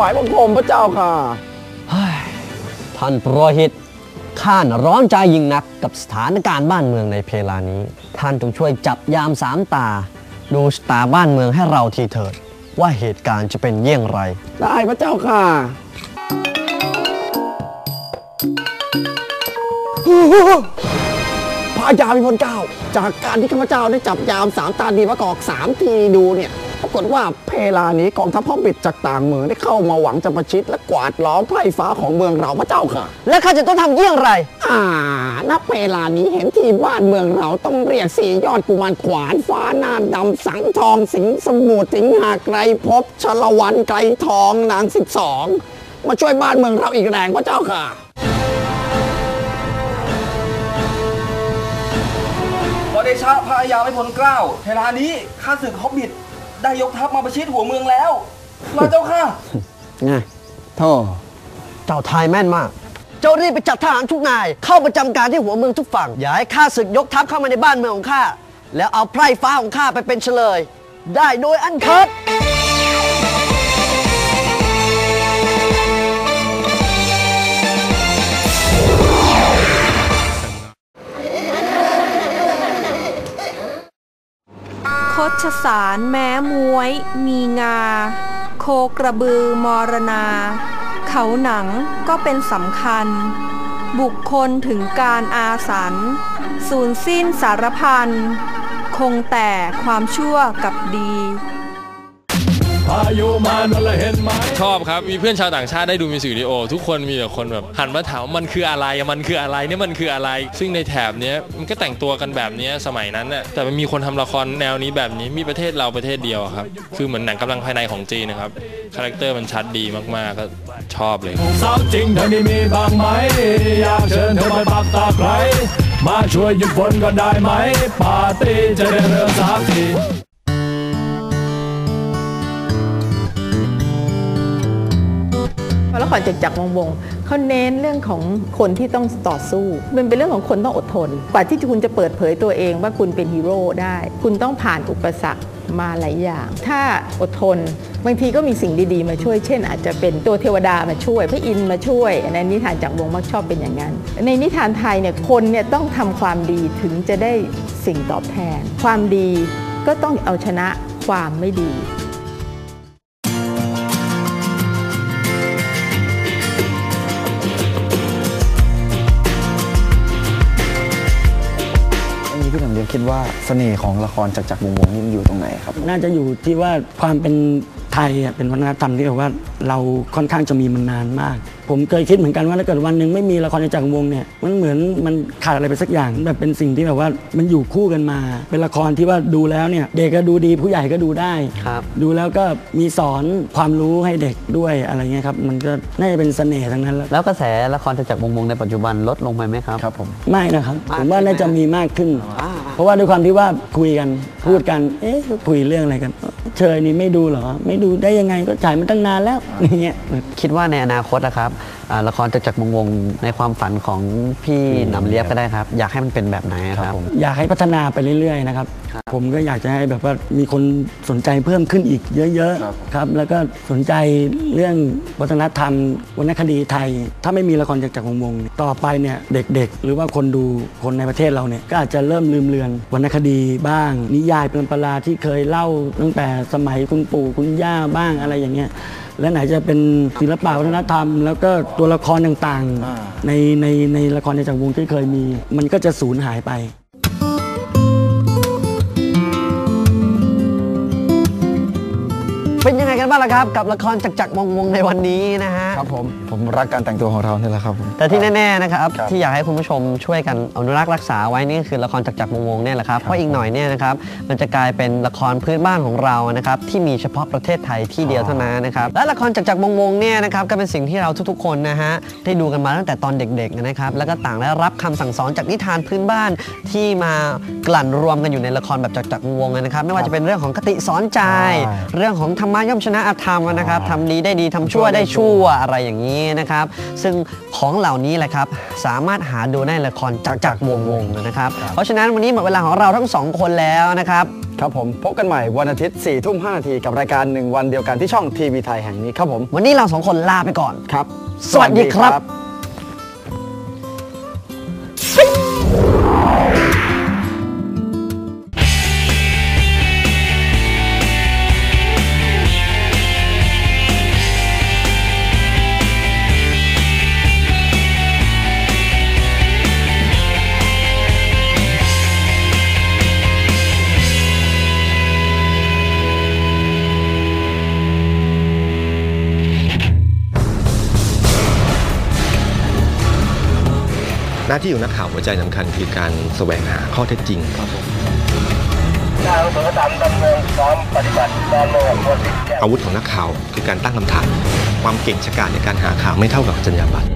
วายบังคมพระเจ้าค่ะเฮ้ยท่านโปรหิต ข้าน่ะร้อนใจยิ่งนักกับสถานการณ์บ้านเมืองในเพลานี้ ท่านจงช่วยจับยามสามตา ดูชะตาบ้านเมืองให้เราทีเถิด ว่าเหตุการณ์จะเป็นเยี่ยงไร ได้พระเจ้าค่ะพระยาพิพลเก้า จากการที่ข้าพเจ้าได้จับยามสามตาดีมะกอกสามทีดูเนี่ย ปรากฏว่าเพลานี้กองทัพพ่อบิดจากต่างเมืองได้เข้ามาหวังจะประชิดและกวาดล้อมไพร่ฟ้าของเมืองเราพระเจ้าค่ะ และข้าจะต้องทำเยี่ยงไร อ่าณเวลานี้เห็นที่บ้านเมืองเราต้องเรียกสี่ยอดกุมารขวานฟ้าหน้าดำสังทองสิงห์สมุทรสิงหาไกรภพชลวันไกรทองนางสิบสองมาช่วยบ้านเมืองเราอีกแรงพระเจ้าค่ะขอเดชะพระยาไม่พ้นเกล้าเวลานี้ข้าศึกฮอบบิท ได้ยกทัพมาประชิดหัวเมืองแล้วลาเจ้าค่ะไงท่เจ้าทายแม่นมาก เจ้ารีบไปจัดทหารทุกนาย เข้าประจำการที่หัวเมืองทุกฝั่ง อย่าให้ข้าศึกยกทัพเข้ามาในบ้านเมืองของข้า แล้วเอาไพร่ฟ้าของข้าไปเป็นเฉลย ได้โดยอันคัด ชสารแม้มวย มีงา โคกระบือมรณา เขาหนังก็เป็นสำคัญ บุคคลถึงการอาสันสูญสิ้นสารพันคงแต่ความชั่วกับดี ชอบครับ มีเพื่อนชาวต่างชาติได้ดูมิวสิกวิดีโอ ทุกคนมีแต่คนแบบหันมาถามว่ามันคืออะไรอะมันคืออะไรเนี่ยมันคืออะไร ซึ่งในแถบเนี้ยมันก็แต่งตัวกันแบบเนี้ยสมัยนั้นน่ะแต่มันมีคนทำละครแนวนี้แบบนี้มีประเทศเราประเทศเดียวอะครับคือเหมือนหนังกำลังภายในของจีนนะครับคาแรคเตอร์มันชัดดีมากๆก็ชอบเลยสาวจริงเธอนี่มีบ้างไหมอยากเชิญเธอไปปักตาใครมาช่วยหยุดฝนก็ได้ไหมปาร์ตี้จะได้เริ่มสักที ละครจากจักรวงวงเขาเน้นเรื่องของคนที่ต้องต่อสู้ มันเป็นเรื่องของคนต้องอดทน กว่าที่คุณจะเปิดเผยตัวเองว่าคุณเป็นฮีโร่ได้ คุณต้องผ่านอุปสรรคมาหลายอย่าง ถ้าอดทน บางทีก็มีสิ่งดีๆ มาช่วย เช่น อาจจะเป็นตัวเทวดามาช่วย พระอินทร์มาช่วย ในนิทานจักรวงมักชอบเป็นอย่างนั้น ในนิทานไทยเนี่ยคนเนี่ยต้องทำความดีถึงจะได้สิ่งตอบแทน ความดีก็ต้องเอาชนะความไม่ดี คิดว่าเสน่ห์ของละครจากรจักรวงศ์วงศ์นี่มันอยู่ตรงไหนครับ น่าจะอยู่ที่ว่าความเป็นไทยอะเป็นวัฒนธรรมที่แบบว่าเราค่อนข้างจะมีมันนานมาก ผมเคยคิดเหมือนกันว่าถ้าเกิดวันหนึ่งไม่มีละครในจักรวงศ์เนี่ยมันเหมือนมันขาดอะไรไปสักอย่างแบบเป็นสิ่งที่แบบว่ามันอยู่คู่กันมา เป็นละครที่ว่าดูแล้วเนี่ยเด็กก็ดูดีผู้ใหญ่ก็ดูได้ ครับ ดูแล้วก็มีสอนความรู้ให้เด็กด้วยอะไรเงี้ยครับมันก็น่าจะเป็นเสน่ห์ทั้งนั้นแล้วแล้วกระแสละครจากวงวงในปัจจุบันลดลงไปไหมครับ ครับผม ไม่นะครับมากผมว่าขึ้นไหมน่าจะมีมากขึ้น อ่า เพราะว่าด้วยความที่ว่าคุยกันพูดกันเอ๊ะคุยเรื่องอะไรกัน เชยนี่ไม่ดูเหรอ ไม่ดูได้ยังไงก็จ่ายมาตั้งนานแล้วอย่างเงี้ยคิดว่าในอนาคตนะครับ ละครจากจากวงวงในความฝันของพี่หนำเลียบก็ได้ครับ อยากให้มันเป็นแบบไหนครับอยากให้พัฒนาไปเรื่อยๆนะครับ ผมก็อยากจะให้แบบว่ามีคนสนใจเพิ่มขึ้นอีกเยอะครับๆครับ แล้วก็สนใจเรื่องวัฒนธรรมวรรณคดีไทย ถ้าไม่มีละครจากจากวงวงเนี่ยต่อไปเนี่ยเด็กๆ หรือว่าคนดูคนในประเทศเราเนี่ยก็อาจจะเริ่มลืมเลือนวรรณคดีบ้าง นิยายเป็นปลาที่เคยเล่าตั้งแต่สมัยคุณปู่คุณย่าบ้างอะไรอย่างเงี้ย และไหนจะเป็นศิลปะวัฒนธรรม แล้วก็ตัวละครต่างอ่าๆในในในละครในจากรวงที่เคยมี มันก็จะสูญหายไปเป็นยังไงกันบ้างล่ะครับ กับละครจากจากวงวงในวันนี้นะฮะ ครับผมผมรักการแต่งตัวของเรานี่แหละครับผม แต่ที่แน่ ๆ นะครับครับ ที่อยากให้คุณผู้ชมช่วยกันอนุรักษ์รักษาไว้นี่คือละครจากจากวงวงเนี่ยแหละครับ เพราะอีกหน่อยเนี่ยนะครับมันจะกลายเป็นละครพื้นบ้านของเรานะครับที่มีเฉพาะประเทศไทยที่เดียวเท่านั้นนะครับและละครจากจากวงวงเนี่ยนะครับก็เป็นสิ่งที่เราทุกๆ คนนะฮะได้ดูกันมาตั้งแต่ตอนเด็กๆนะครับแล้วก็ต่างได้รับคำสั่งสอนจากนิทานพื้นบ้านที่มากลั่นรวมกันอยู่ในละครแบบจากจากวงวงนะครับไม่ว่าจะเป็นเรื่องของคติสอนใจ ใช่ เรื่องของธรรมะย่อมชนะอธรรมนะครับทำดีได้ดีทำชั่วได้ชั่วอะไรอะไรอย่างนี้นะครับ ซึ่งของเหล่านี้แหละครับสามารถหาดูได้ในละครจากจากวงวงๆนะครับ เพราะฉะนั้นวันนี้หมดเวลาของเราทั้งสองคนแล้วนะครับ ครับผมพบกันใหม่วันอาทิตย์4ี่ทุ่มห้านาทีกับรายการหนึ่งวันเดียวกันที่ช่องทีวีไทยแห่งนี้ครับผม วันนี้เราสองคนลาไปก่อนครับ สวัสดีครับ หน้าที่ของนักข่าวหัวใจสำคัญคือการแสวงหาข้อเท็จจริงอาวุธของนักข่าวคือการตั้งคำถาม ความเก่งชะกาจในการหาข่าวไม่เท่ากับจรรยาบรรณ